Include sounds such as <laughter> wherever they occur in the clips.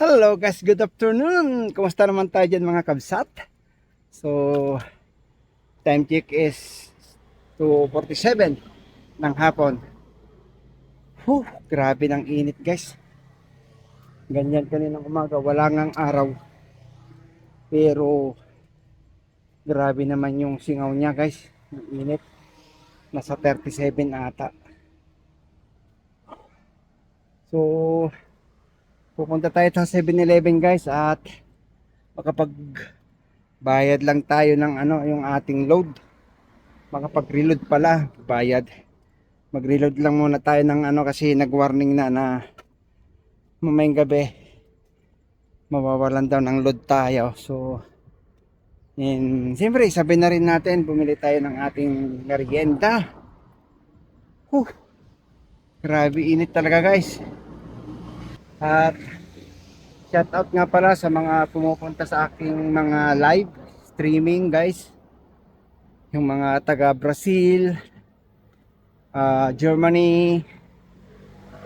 Hello guys, good afternoon. Kumusta naman tayo dyan mga kabsat? So, time check is 2.47 ng hapon. Huh, grabe ng init guys. Ganyan kaninang umaga, wala ngang araw. Pero, grabe naman yung singaw niya guys. Ang init. Nasa 37 ata. So, pupunta tayo sa 7-Eleven guys at makapag bayad lang tayo ng ano yung ating load. Makapag reload pala bayad. Mag reload lang muna tayo ng ano kasi nag warning na na mamayang gabi mawawalan daw ng load tayo. So in, siyempre sabi na rin natin bumili tayo ng ating merienda. Huh, grabe init talaga guys at shout out nga pala sa mga pumupunta sa aking mga live streaming guys. Yung mga taga Brazil, ah, Germany,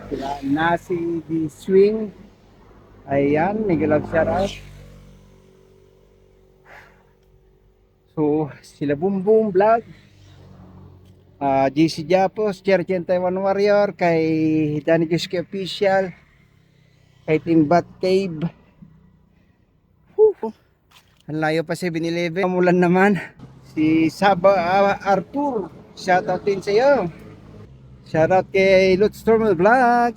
sila Nasi di Swing. Ayan, Miguel of shout out. So, sila Boom Boom Vlog. Ah, GC Japos, Cherchen Taiwan Warrior, kay Danny Juski Official, Team Bat Cave. Whew. Ang layo pa 7-Eleven. Umulan naman. Si Saba ah, Arthur. Shoutout din sa iyo. Shoutout kay Lutz Stormal Vlog.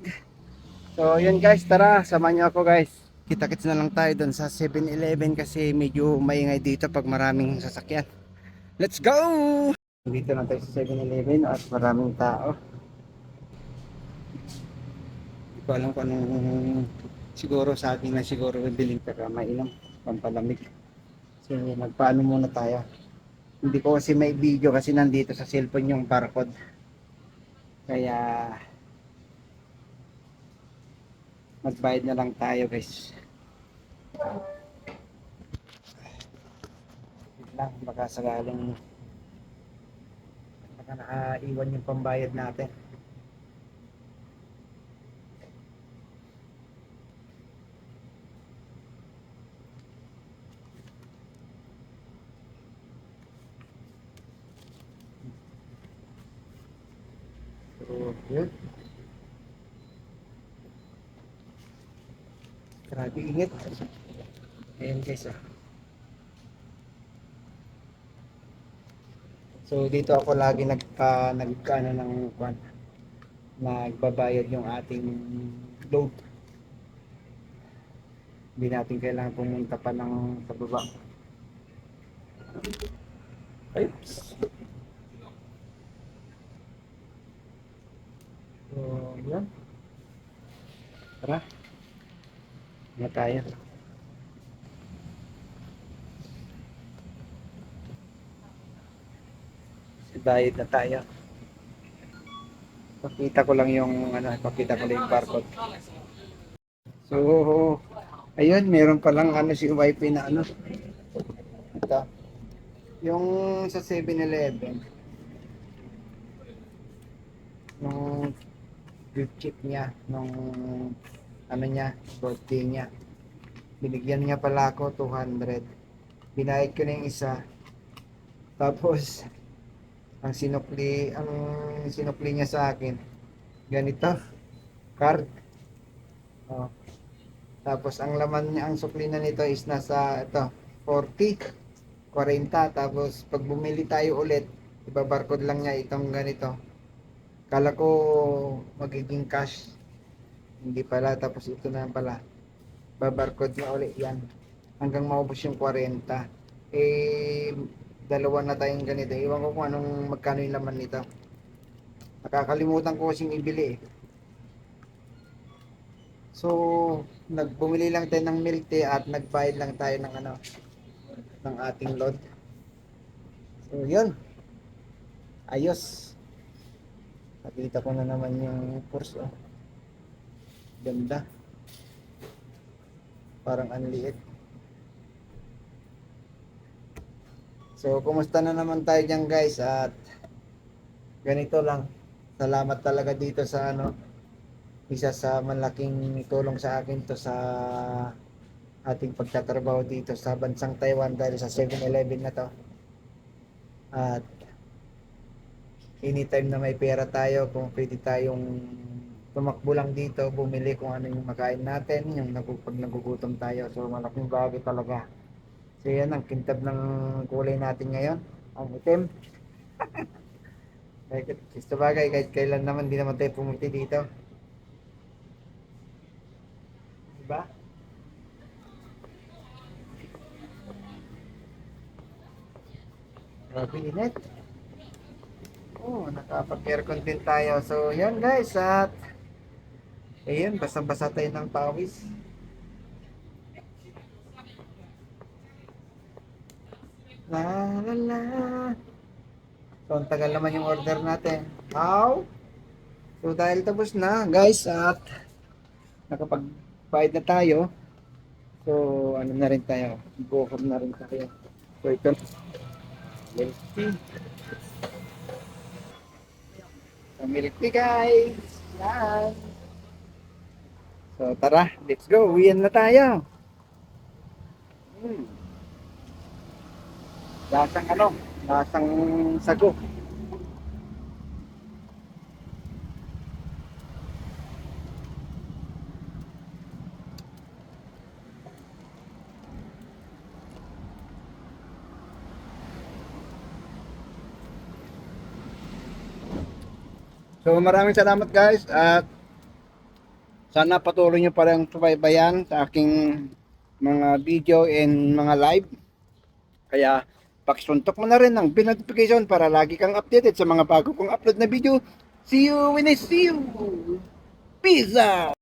So yun guys, tara, samahan niyo ako guys. Kita-kits na lang tayo doon sa 7-Eleven kasi medyo maingay dito pag maraming sasakyan. Let's go! Dito na tayo sa 7-Eleven at maraming tao. Hindi ko alam kung anong siguro sa akin na siguro bibiling para mainom, pampalamig. So magpaano muna tayo. Hindi ko kasi may video kasi nandito sa cellphone yung barcode. Kaya magbayad na lang tayo guys. Lang, baka sakaling baka nakaiwan yung pambayad natin. So, yun. Grabe init. Ayan guys ah. So dito ako lagi nagpa nagkano ng kwan. Nagbabayad yung ating load. Hindi natin kailangan pumunta pa ng sa baba. Oops. So, yan. Tara. Na tayo. Bayad na tayo. Pakita ko lang yung ano, pakita ko lang yung barcode. So, ayun, meron palang ano si wifi na ano. Ito. Yung sa 7-Eleven. Nung gift chip niya, nung ano niya, birthday niya. Binigyan niya pala ako 200. Binayad ko na yung isa. <laughs> Tapos, ang sinukli, ang sinukli niya sa akin, ganito, card. Oh. Tapos, ang laman niya, ang sukli na nito is nasa, ito, 40, 40. Tapos, pag bumili tayo ulit, ibabarcode lang niya itong ganito. Kala ko magiging cash. Hindi pala. Tapos ito na pala. Babarcode niya ulit yan. Hanggang maubos yung 40. Eh, dalawa na tayong ganito. Iwan ko kung anong magkano yung laman nito. Nakakalimutan ko kasing ibili eh. So, nagbumili lang tayo ng milk tea at nagbayad lang tayo ng ano ng ating load. So, yun. Ayos. Nakita ko na naman yung course oh. Ganda. Parang ang liit. So, kumusta na naman tayo dyan guys at ganito lang. Salamat talaga dito sa ano isa sa malaking tulong sa akin to sa ating pagtatrabaho dito sa bansang Taiwan dahil sa 7-Eleven na to. At anytime na may pera tayo, kung pwede tayong tumakbo lang dito, bumili kung ano yung makain natin, yung nagu- pag nagugutom tayo. So malaking bagay talaga. So yan ang kintab ng kulay natin ngayon. Ang itim. <laughs> Kahit gusto bagay, kahit kailan naman, di naman tayo pumunti dito. Diba? Grabe init. Oh, nakapag-aircon din tayo. So, yan guys, at ayun, basa-basa tayo ng pawis. La la la. So, ang tagal naman yung order natin. How? So, dahil tapos na, guys, at nakapag-bayad na tayo. So, ano na rin tayo? Bukom na rin tayo. So, ito. Milk tea. So, milk guys. Yan. So, tara. Let's go. Uwian na tayo. Hmm. Lasang ano? Lasang sago. So maraming salamat guys at sana patuloy nyo pa rin subaybayan sa aking mga video and mga live. Kaya pakisuntok mo na rin ng bell notification para lagi kang updated sa mga bago kong upload na video. See you when I see you! Peace out!